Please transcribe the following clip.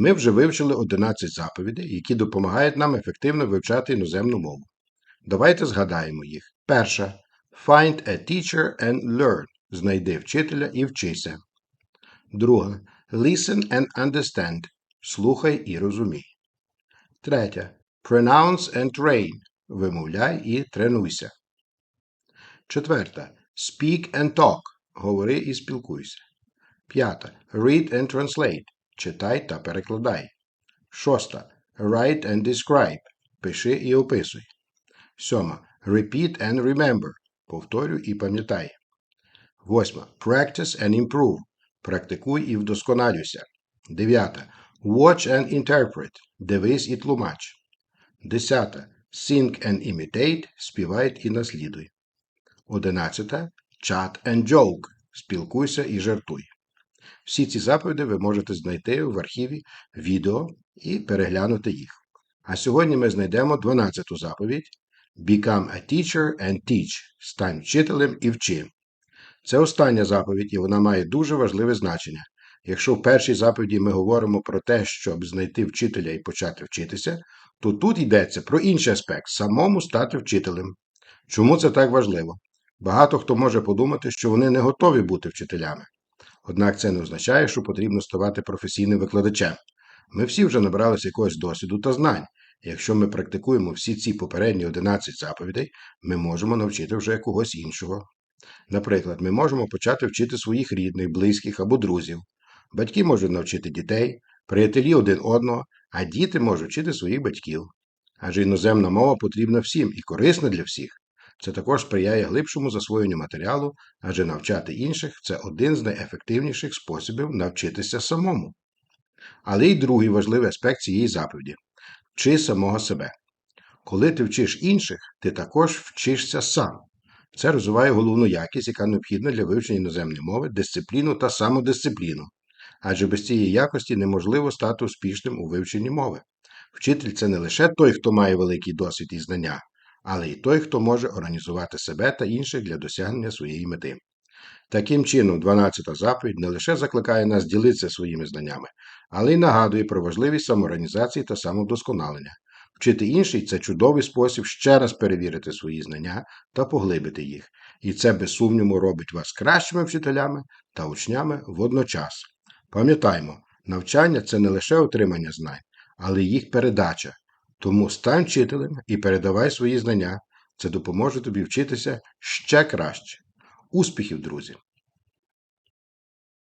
Ми вже вивчили 11 заповідей, які допомагають нам ефективно вивчати іноземну мову. Давайте згадаємо їх. Перша. Find a teacher and learn. Знайди вчителя і вчися. Друга. Listen and understand. Слухай і розумій. Третя. Pronounce and train. Вимовляй і тренуйся. Четверта. Speak and talk. Говори і спілкуйся. П'ята. Read and translate. Читай та перекладай. Шоста. Write and describe. Пиши і описуй. Сьома. Repeat and remember. Повторюй і пам'ятай. Восьма. Practice and improve. Практикуй і вдосконалюйся. Дев'ята. Watch and interpret. Дивись і тлумач. Десята. Sing and imitate. Співай і наслідуй. Одинадцята. Chat and joke. Спілкуйся і жартуй. Всі ці заповіди ви можете знайти в архіві відео і переглянути їх. А сьогодні ми знайдемо 12-ту заповідь Become a teacher and teach. Стань вчителем і вчи. Це остання заповідь, і вона має дуже важливе значення. Якщо в першій заповіді ми говоримо про те, щоб знайти вчителя і почати вчитися, то тут йдеться про інший аспект самому стати вчителем. Чому це так важливо? Багато хто може подумати, що вони не готові бути вчителями. Однак це не означає, що потрібно ставати професійним викладачем. Ми всі вже набралися якогось досвіду та знань. І якщо ми практикуємо всі ці попередні 11 заповідей, ми можемо навчити вже когось іншого. Наприклад, ми можемо почати вчити своїх рідних, близьких або друзів. Батьки можуть навчити дітей, приятелі один одного, а діти можуть вчити своїх батьків. Адже іноземна мова потрібна всім і корисна для всіх. Це також сприяє глибшому засвоєнню матеріалу, адже навчати інших це один з найефективніших способів навчитися самому. Але й другий важливий аспект цієї заповіді вчи самого себе. Коли ти вчиш інших, ти також вчишся сам. Це розвиває головну якість, яка необхідна для вивчення іноземної мови, дисципліну та самодисципліну. Адже без цієї якості неможливо стати успішним у вивченні мови. Вчитель це не лише той, хто має великий досвід і знання, але й той, хто може організувати себе та інших для досягнення своєї мети. Таким чином, 12-та заповідь не лише закликає нас ділитися своїми знаннями, але й нагадує про важливість самоорганізації та самовдосконалення. Вчити інший це чудовий спосіб ще раз перевірити свої знання та поглибити їх. І це, без сумніву, робить вас кращими вчителями та учнями водночас. Пам'ятаймо, навчання це не лише отримання знань, але й їх передача. Тому стань вчителем і передавай свої знання. Це допоможе тобі вчитися ще краще. Успіхів, друзі!